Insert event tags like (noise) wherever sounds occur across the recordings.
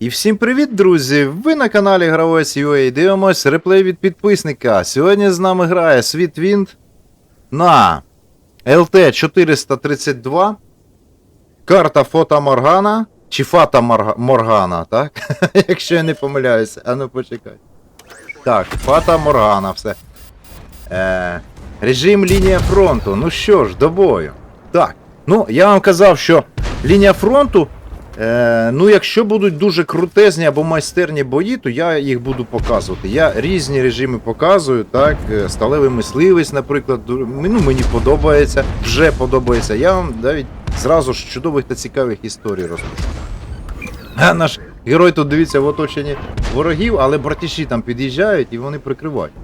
І всім привіт, друзі! Ви на каналі Гравець UA. Дивимось реплей від підписника. Сьогодні з нами грає Світвінд на LT 432. Карта Фота Моргана. Чи Фата Моргана, так? (laughs) Якщо я не помиляюся. А ну почекай. Так, Фата Моргана, все. Е, режим лінія фронту. Ну що ж, до бою. Так. Ну, я вам казав, що лінія фронту. Е, ну, якщо будуть дуже крутезні або майстерні бої, то я їх буду показувати. Я різні режими показую, так. е, Сталевий мисливець, наприклад, ну, мені подобається, вже подобається. Я вам навіть зразу ж чудових та цікавих історій розкажу. А наш герой тут дивіться в оточенні ворогів, але братіші там під'їжджають і вони прикривають.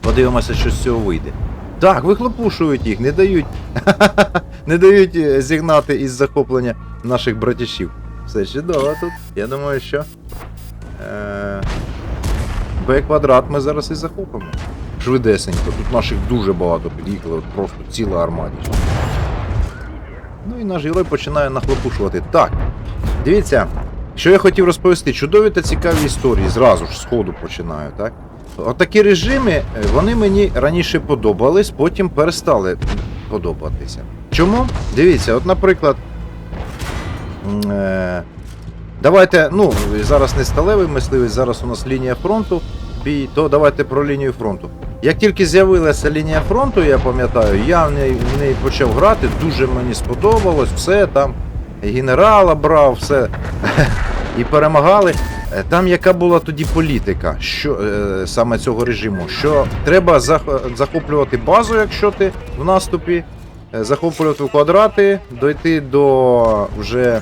Подивимося, що з цього вийде. Так, вихлопушують їх, не дають. (laughs) не дають е, зігнати із захоплення наших братішів. Все чудово тут. Я думаю, що. Е... Б квадрат ми зараз і захопимо. Швидесенько. Тут наших дуже багато під'їхало, просто ціла армадіч. Ну і наш герой починає нахлопушувати. Так, дивіться, що я хотів розповісти. Чудові та цікаві історії. Зразу ж з ходу починаю, так? Отакі режими, е, вони мені раніше подобались, потім перестали подобатися. Чому? Дивіться, от, наприклад. Е, давайте, ну, зараз не сталевий мисливець, зараз у нас лінія фронту бій, то давайте про лінію фронту. Як тільки з'явилася лінія фронту, я пам'ятаю, я в неї, в неї почав грати, дуже мені сподобалось, все там, генерала брав, все. (laughs) І перемагали. Е, Там яка була тоді політика, що е, саме цього режиму, що треба захоплювати базу, якщо ти в наступі, е, захоплювати квадрати, дойти до вже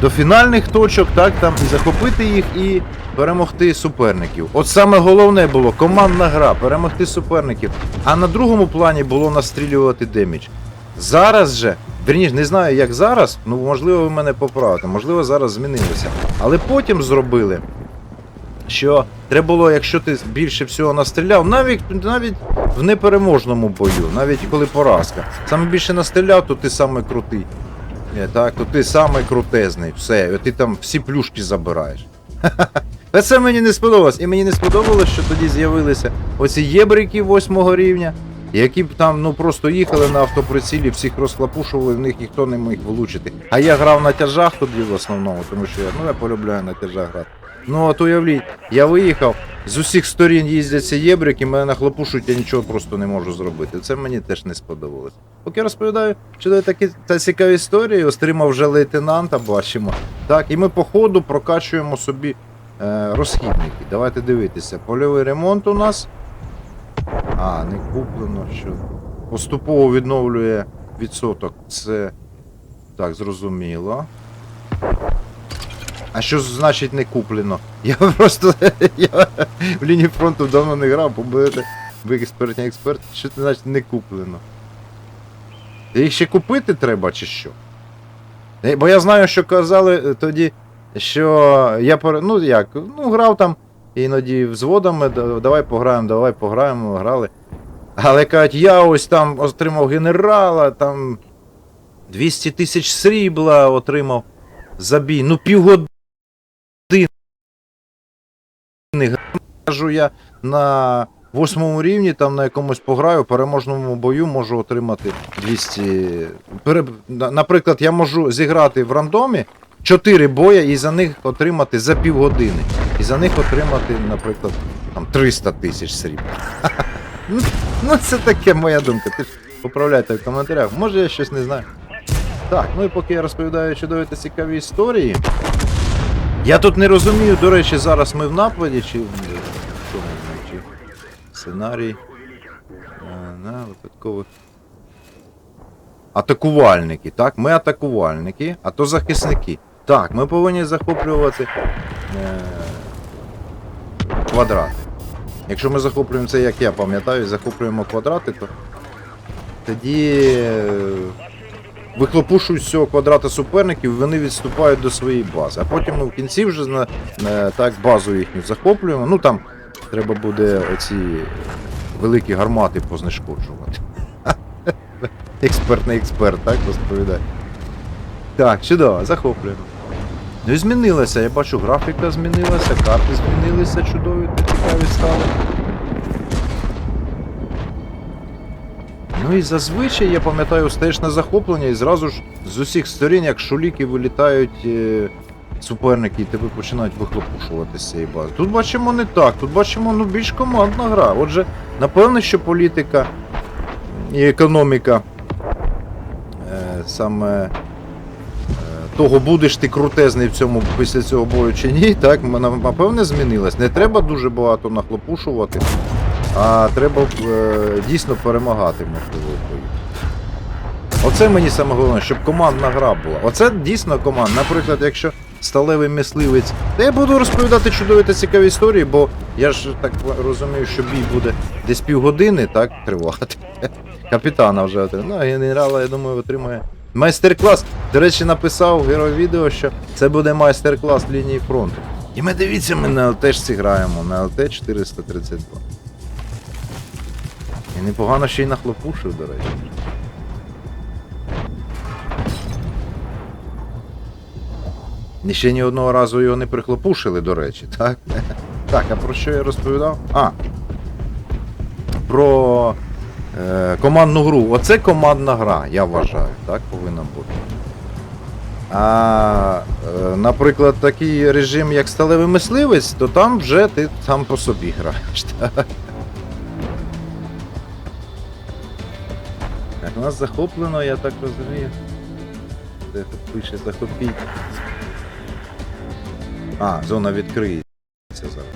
до фінальних точок, так там і захопити їх і перемогти суперників. От саме головне було командна гра, перемогти суперників. А на другому плані було настрілювати демідж. Зараз же, верніше, не знаю, як зараз, ну можливо, ви мене поправите, можливо, зараз змінилося. Але потім зробили, що треба було, якщо ти більше всього настріляв, навіть навіть в непереможному бою, навіть коли поразка. Саме більше настріляв, то ти саме крутий. Е, Так, то ти саме крутезний. Все, ти там всі плюшки забираєш. Та це мені не сподобалось. І мені не сподобалось, що тоді з'явилися оці єбрики восьмого рівня, які б там ну просто їхали на автоприцілі, всіх розхлопушували, в них ніхто не міг влучити. А я грав на тяжах тоді в основному, тому що я, ну, я полюбляю на тяжах грати. Ну от уявліть, я виїхав, з усіх сторін їздять ці єбрики, мене нахлопушують, я нічого просто не можу зробити. Це мені теж не сподобалось. Поки розповідаю, чудові такі та цікаві історії, отримав вже лейтенанта, бачимо. Так, і ми по ходу прокачуємо собі е, розхідники. Давайте дивитися. Польовий ремонт у нас. А, не куплено, що. Поступово відновлює відсоток. Це. Так, зрозуміло. А що значить не куплено? (laughs) Я просто. я в лінії фронту давно не грав, побудете ви експертні експерт. Що це значить не куплено? Їх ще купити треба чи що? Е, Бо я знаю, що казали е, тоді, що я ну як, ну грав там іноді взводами, давай пограємо, давай пограємо, грали. Але кажуть, я ось там отримав генерала, там 200 тисяч срібла отримав за бій. Ну півгодини. Кажу я на восьмому рівні, там на якомусь пограю, переможному бою можу отримати 200. Наприклад, я можу зіграти в рандомі 4 боя і за них отримати за півгодини. І за них отримати, наприклад, там 300 тисяч срібла. (laughs) Ну, ну це таке моя думка. Ти ж поправляйте в коментарях. Може я щось не знаю. Так, ну і поки я розповідаю чудові та цікаві історії. Я тут не розумію, до речі, зараз ми в нападі, чи. чому ми, чи сценарій. е, На випадкових. Атакувальники, так? Ми атакувальники, а то захисники. Так, ми повинні захоплювати е, квадрати. Якщо ми захоплюємо це, як я пам'ятаю, захоплюємо квадрати, то тоді е, вихлопушують з цього квадрата суперників, вони відступають до своєї бази. А потім ми в кінці вже на, на так базу їхню захоплюємо. Ну там треба буде оці великі гармати познешкоджувати. (laughs) Експертний експерт, так розповідає. Так, чудово, захоплюємо. І змінилася, я бачу, графіка змінилася, карти змінилися, чудові цікаві стали. Ну і зазвичай, я пам'ятаю, стаєш на захоплення і зразу ж з усіх сторін, як шуліки вилітають е, суперники і тебе починають вихлопушувати з цієї бази. Тут бачимо не так, тут бачимо ну, більш командна гра. Отже, напевно, що політика і економіка е, саме того, будеш ти крутезний в цьому після цього бою чи ні, так, напевне, змінилась. Не треба дуже багато нахлопушувати, а треба е, дійсно перемагати, можливо, бою. Оце мені саме головне, щоб командна гра була. Оце дійсно команда. Наприклад, якщо сталевий мисливець. Та я буду розповідати чудові та цікаві історії, бо я ж так розумію, що бій буде десь півгодини, так, тривати. Капітана вже отримає. Ну, генерала, я думаю, отримає. Майстер-клас. До речі, написав герой відео, що це буде майстер-клас лінії фронту. І ми дивіться, ми на ЛТ граємо, на ЛТ 432. І непогано ще й нахлопушив, до речі. І ще ні одного разу його не прихлопушили, до речі, так? (laughs) Так, а про що я розповідав? А. Про командну гру. Оце командна гра, я вважаю, так повинна бути. А, е, наприклад, такий режим, як сталевий мисливець, то там вже ти сам по собі граєш. (laughs) Так, так нас захоплено, я так розумію. Де тут пише захопіть. А, зона відкриється зараз.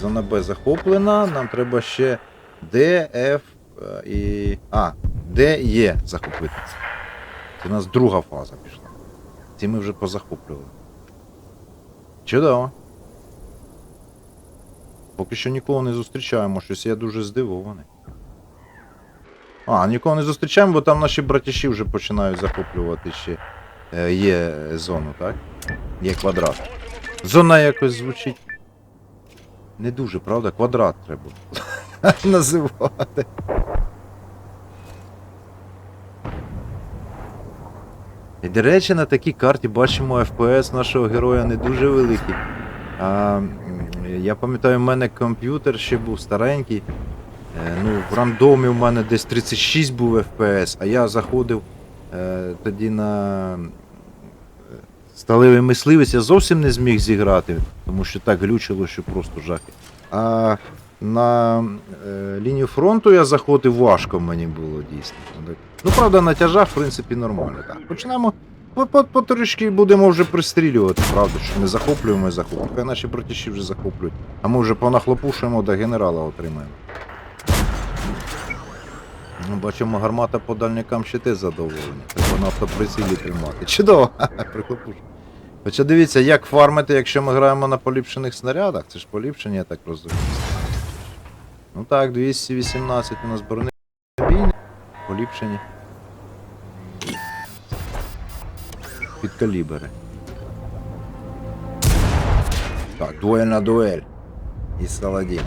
Зона Б захоплена, нам треба ще Д, Ф е, і. А, Д, Е захопити. Це у нас друга фаза пішла. Ці ми вже позахоплювали. Чудово. Поки що нікого не зустрічаємо, щось я дуже здивований. А, нікого не зустрічаємо, бо там наші братіші вже починають захоплювати ще е, є зону, так? Є квадрат. Зона якось звучить. Не дуже, правда? Квадрат треба (laughs) називати. І, до речі, на такій карті бачимо FPS нашого героя не дуже великий. А, я пам'ятаю, в мене комп'ютер ще був старенький. Е, ну, в рандомі у мене десь 36 був FPS, а я заходив е, тоді на сталевий мисливець, я зовсім не зміг зіграти, тому що так глючило, що просто жахи. А на е, лінію фронту я заходив важко мені було дійсно. Ну, правда, на тяжах, в принципі, нормально. Так. Почнемо по, по, потрішки будемо вже пристрілювати, правда, що не захоплюємо і захоплюємо. Наші братіші вже захоплюють. А ми вже понахлопушуємо до генерала отримаємо. Ну, бачимо, гармата по дальникам ще те задоволення. Треба на автоприцілі тримати. Чудово! (laughs) Прихлопуш. Хоча дивіться, як фармити, якщо ми граємо на поліпшених снарядах. Це ж поліпшення, я так розумію. Ну так, 218 у нас бронебійні. Поліпшені. Під калібри. Так, дуель на дуель. І Саладін.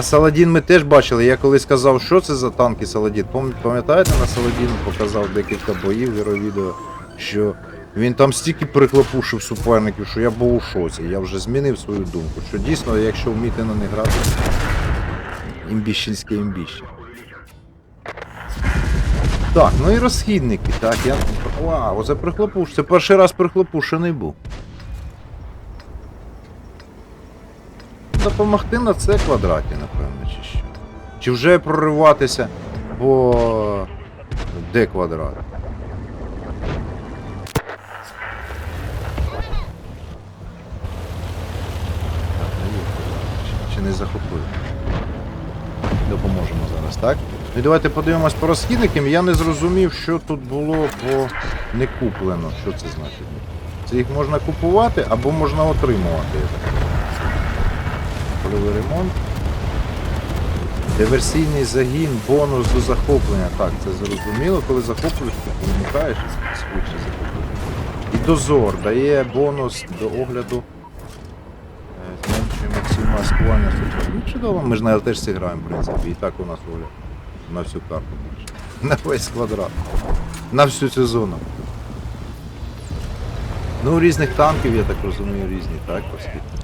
Саладін ми теж бачили. Я колись казав, що це за танки Саладін. Пам'ятаєте, на Саладін показав декілька боїв герой відео, що він там стільки приклопушив суперників, що я був у шоці. Я вже змінив свою думку. Що дійсно, якщо вміти на них грати, імбіщенське імбіще. Так, ну і розхідники, так, я. Вау, оце прихлопуш. Це перший раз прихлопушений був. Допомогти на це квадраті, напевно, чи що. Чи вже прориватися по Д квадрат. Чи- не захопив? Допоможемо зараз, так? Ну і давайте подивимось по розхідникам. Я не зрозумів, що тут було, бо не куплено. Що це значить? Це їх можна купувати або можна отримувати. Польовий ремонт. Диверсійний загін, бонус до захоплення. Так, це зрозуміло. Коли захоплюєш, то вимикаєш швидше захоплюєш. І дозор дає бонус до огляду. Е, Зменшує максимум маскування. Ну чудово, ми ж на теж граємо, в принципі. І так у нас огляд. На всю карту майже. (laughs) На весь квадрат. На всю цю зону. Ну, різних танків, я так розумію, різні, так, оскільки.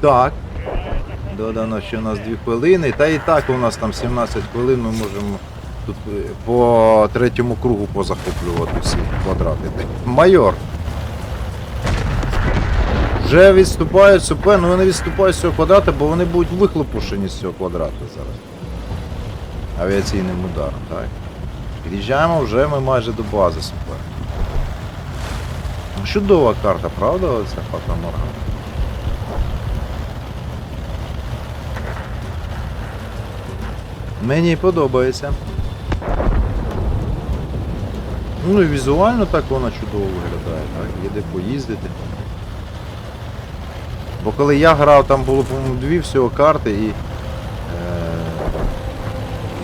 Так. Додано ще у нас 2 хвилини. Та і так у нас там 17 хвилин, ми можемо тут е, по третьому кругу позахоплювати всі квадрати. Майор. Вже відступають супер, ну вони відступають з цього квадрата, бо вони будуть вихлопушені з цього квадрата зараз. Авіаційним ударом, так? Під'їжджаємо вже ми майже до бази супер. Чудова карта, правда, оця Фата Моргана? Мені подобається. Ну і візуально так вона чудово виглядає, так? Є поїздити. Бо коли я грав, там було, по-моєму, дві всього карти і. Е,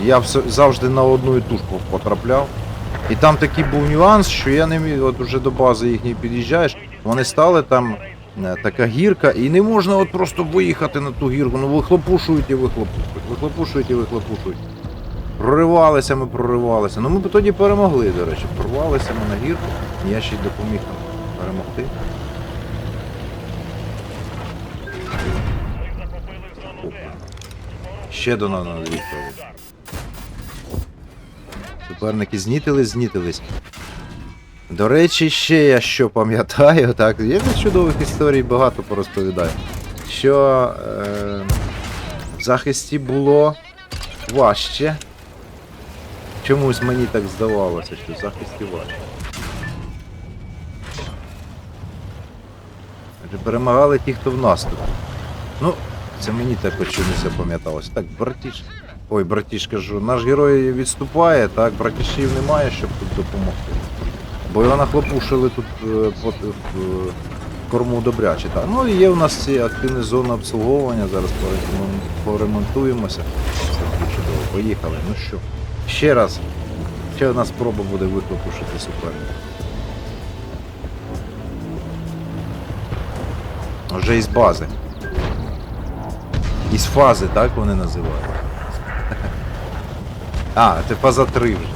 я завжди на одну і ту ж потрапляв. І там такий був нюанс, що я не міг, от уже до бази їхньої під'їжджаєш, вони стали там така гірка, і не можна от просто виїхати на ту гірку. Ну вихлопушують і вихлопушують, вихлопушують і вихлопушують. Проривалися ми, проривалися. Ну ми б тоді перемогли, до речі. Прорвалися ми на гірку, я ще й допоміг нам перемогти. Ще до нас на дві хвилини. Суперники знітились, знітились. До речі, ще я що пам'ятаю, так, є чудових історій багато порозповідаю. Що е, в захисті було важче. Чомусь мені так здавалося, що в захисті важче. Перемагали ті, хто в наступі. Ну, це мені так от чомусь запам'яталося. Так, братіш. Ой, братіш, кажу, наш герой відступає, так, братішів немає, щоб тут допомогти. Бо його нахлопушили тут е, е, корму добряче. Ну і є у нас ці активні зони обслуговування, зараз поремонтуємося. Все чудово. Поїхали. Ну що, ще раз. Ще одна спроба буде вихлопушити суперника. Вже із бази. Із фази, так вони називають. (laughs) А, це фаза 3 вже.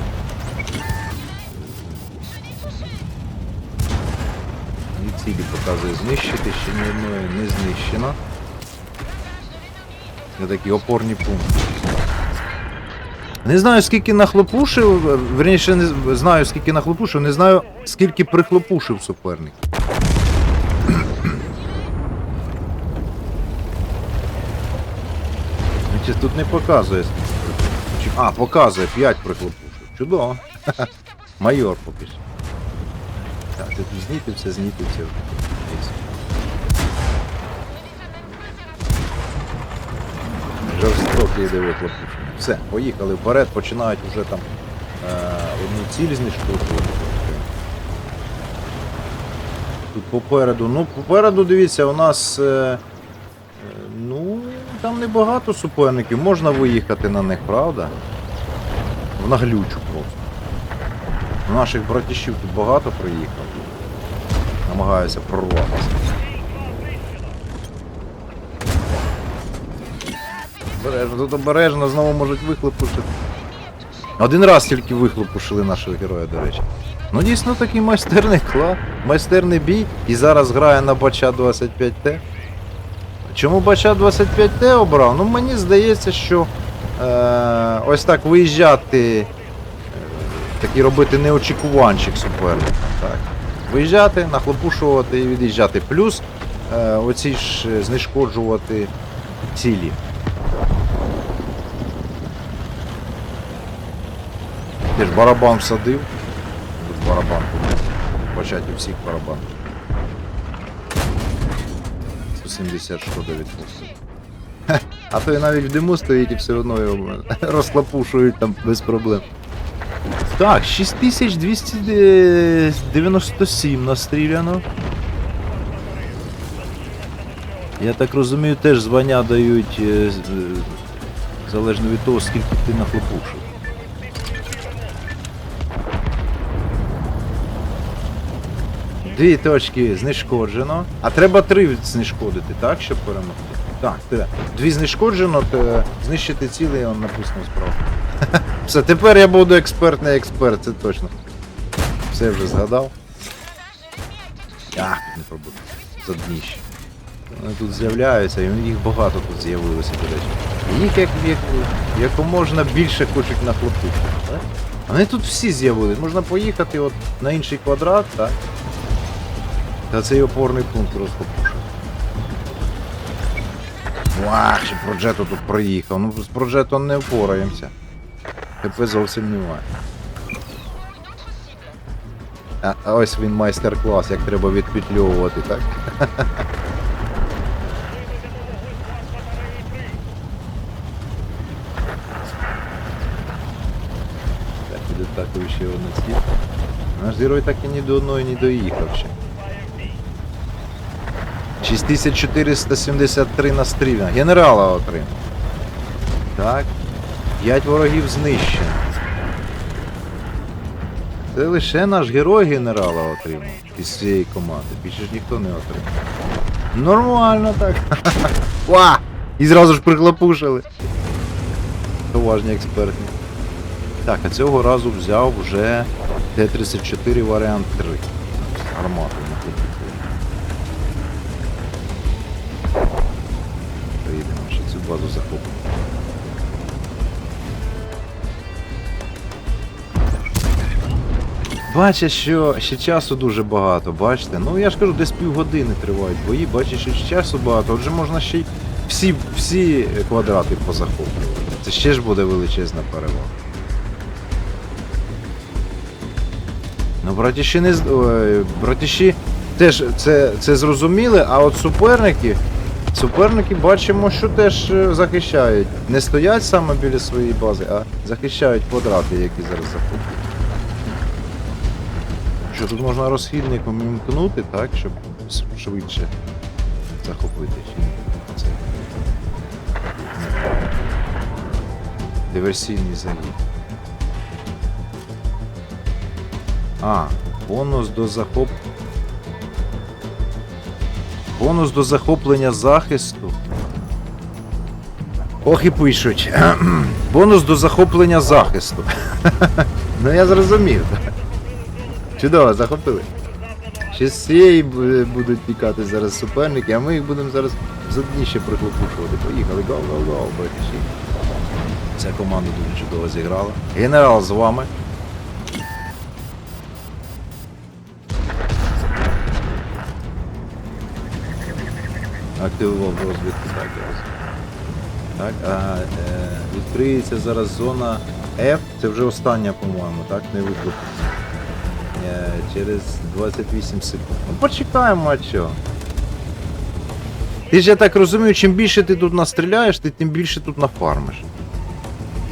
Показує знищити, ще ні одної не знищено. Це такі опорні пункти. Не знаю, скільки нахлопушив, верніше не знаю, скільки нахлопушив, не знаю, скільки прихлопушив суперник. Тут не показує. А, показує 5 прихлопушив. Чудово. (laughs) Майор поки. Так, ти знітився, знітився. Жорстокий йде вихлопушення. Все, поїхали вперед, починають вже там е, одну ціль знешкоджувати. Тут попереду. Ну, попереду, дивіться, у нас. Е, е, ну, там небагато суперників, можна виїхати на них, правда? В наглючу просто. Наших братішів тут багато приїхало. Намагаюся прорватися. Обережно, тут обережно знову можуть вихлопушити. Один раз тільки вихлопушили нашого героя, до речі. Ну дійсно такий майстерний кла, майстерний бій. І зараз грає на Бача 25Т. Чому Бача 25Т обрав? Ну мені здається, що е, ось так виїжджати, е, такий робити неочікуванчик суперника. Так. Виїжджати, нахлопушувати і від'їжджати. Плюс е, оці ж знешкоджувати цілі. Ти ж барабан всадив. Тут барабан почати всіх барабан. 170 шкода відпустив. А то і навіть в диму стоїть і все одно його (laughs) розхлопушують там без проблем. Так, 6297 настріляно. Я так розумію, теж звання дають е, е, залежно від того, скільки ти нахлопушив. Дві точки знешкоджено. А треба три знешкодити, так, щоб перемогти? Так, дві знешкоджено, то знищити цілий, он написано справа. Все, тепер я буду експертний експерт, це точно. Все вже згадав. Ах, не пробуде. За дніще. Вони тут з'являються, і їх багато тут з'явилося, до речі. Їх як, як, якоможна більше хочуть нахлопити. Вони тут всі з'явились. Можна поїхати от на інший квадрат, так? Та цей опорний пункт розхопушив. Вах, ще проджето тут проїхав. Ну з проджетом не впораємося. ХП зовсім немає. А, а ось він майстер-клас, як треба відпетльовувати, так? (laughs) Так, іде такою ще одна ціль. Наш герой так і ні до одної не доїхав ще. 6473 на настріляно. Генерала отримав. Так. 5 ворогів знищено. Це лише наш герой генерала отримав із цієї команди. Більше ж ніхто не отримав. Нормально так. (laughs) Ва! І зразу ж прихлопушили. Поважні експерти. Так, а цього разу взяв вже Т-34 варіант 3. Гармату на. Поїдемо, ще цю базу захопимо. Бачиш, що ще часу дуже багато, бачите? Ну я ж кажу, десь півгодини тривають бої, бачиш, що ще часу багато, отже можна ще й всі, всі квадрати позахоплювати. Це ще ж буде величезна перевага. Ну, братіші не братіші теж це, це зрозуміли, а от суперники. Суперники бачимо, що теж е, захищають. Не стоять саме біля своєї бази, а захищають квадрати, які зараз захоплюють. Що тут можна розхідником імкнути, так, щоб швидше захопити. Це. Диверсійний загін. А, бонус до захоп. Бонус до захоплення захисту. Ох і пишуть. (clears throat) Бонус до захоплення захисту. (laughs) ну я зрозумів. Чудово, захопили. Ще з цієї будуть тікати зараз суперники, а ми їх будемо зараз за дніще приклопушувати. Поїхали, гол, гол, гол, братіші. Ця команда дуже чудово зіграла. Генерал з вами. Активував розвідку, так, ясно. Так, а е, відкриється зараз зона F, це вже остання, по-моєму, так, не викликана. Через 28 секунд. Ну почекаємо, а чого? Ти ж я так розумію, чим більше ти тут настріляєш, ти тим більше тут нафармиш.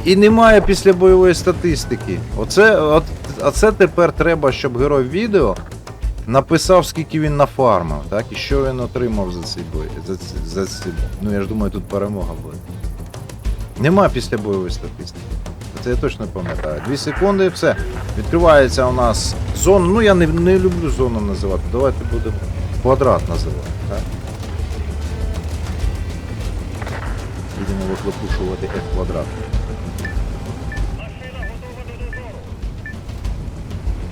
І немає після бойової статистики. Оце, от, оце тепер треба, щоб герой відео написав, скільки він нафармив, так? І що він отримав за цей бой. За, за ці, ну я ж думаю, тут перемога буде. Нема після бойової статистики. Це я точно пам'ятаю. Дві секунди і все. Відкривається у нас зона. Ну я не, не люблю зону називати. Давайте будемо квадрат називати. Так? Будемо вихлопушувати F квадрат.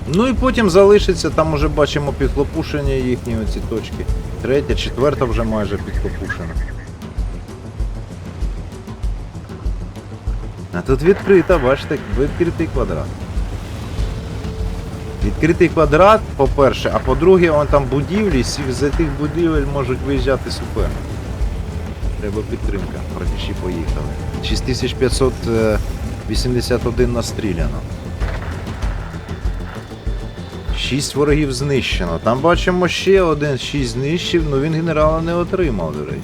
Ну і потім залишиться, там уже бачимо підхлопушення їхні оці точки. Третя, четверта вже майже підхлопушена. А тут відкрита, бачите, відкритий квадрат. Відкритий квадрат, по-перше, а по-друге, вон там будівлі, з тих будівель можуть виїжджати суперники. Треба підтримка. Братіші поїхали. 6581 настріляно. 6 ворогів знищено. Там бачимо ще один 6 знищив, але він генерала не отримав, до речі.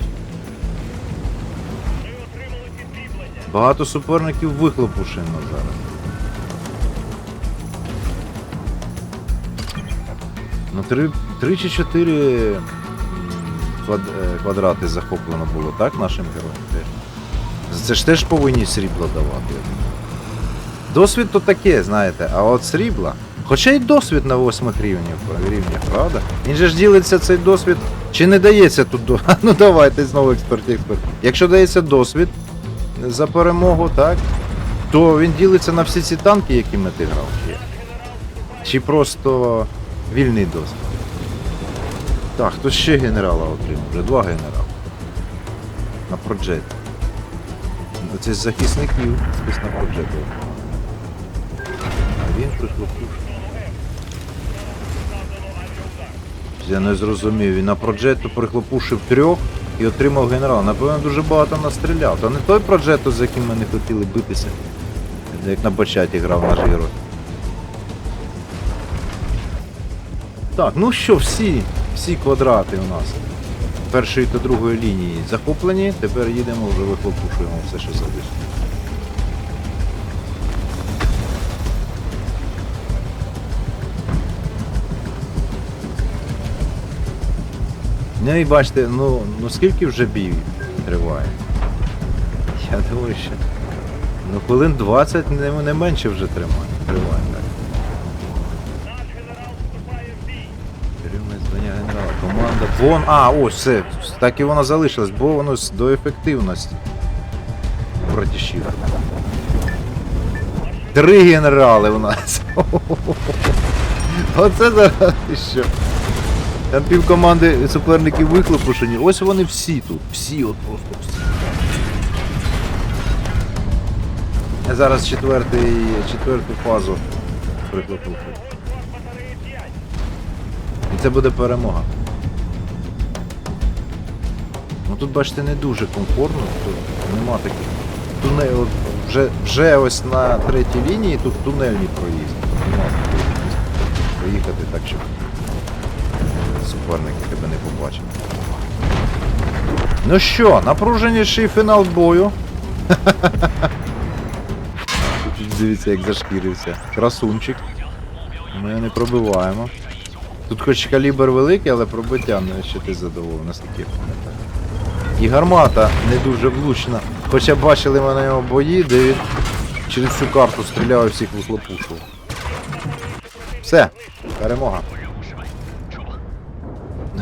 Багато суперників вихлопушено зараз. Ну, три, три чи чотири е, квадрати захоплено було, так, нашим героям. Це ж теж повинні срібло давати. Досвід то таке, знаєте, а от срібла. Хоча й досвід на восьмих рівнях, рівнях, правда? Він же ж ділиться цей досвід. Чи не дається тут. (laughs) Ну давайте знову експерт експерт. Якщо дається досвід за перемогу, так? То він ділиться на всі ці танки, якими ти грав. Чи, просто вільний досвід? Так, хто ще генерала отримав? Вже два генерала. На проджеті. Оце з захисників спис на проджеті. А він прихлопив. Я не зрозумів, він на проджету прихлопушив трьох і отримав генерала. Напевно, дуже багато настріляв. Та не той проджето, з яким ми не хотіли битися. Як на початі грав наш герой. Так, ну що, всі, всі квадрати у нас першої та другої лінії захоплені, тепер їдемо вже вихлопушуємо все, що залишилось. Ну і бачите, ну, ну скільки вже бій триває? Я думаю, що ну хвилин 20 не, не менше вже тримає. Триває, так. Керівне звання генерала. Команда. Вон. А, ось все. Так і вона залишилась. Бонус до ефективності. Братішів. Три генерали у нас. (laughs) Оце зараз що. Там пів команди суперників вихлопушені. Ось вони всі тут. Всі от просто всі. Зараз четвертий, четверту фазу прихлопушую. І це буде перемога. Ну тут, бачите, не дуже комфортно, тут нема таких. Тунель, от вже, вже ось на третій лінії тут тунельні проїзди. Нема. Проїхати так, щоб суперники тебе не побачили. Ну що, напруженіший фінал бою. (laughs) Дивіться, як зашкірився. Красунчик. Ми його не пробиваємо. Тут хоч калібр великий, але пробиття не ще ти задоволений, наскільки я пам'ятаю. І гармата не дуже влучна. Хоча бачили ми на нього бої, де він через цю карту стріляв і всіх вихлопушував. Все, перемога.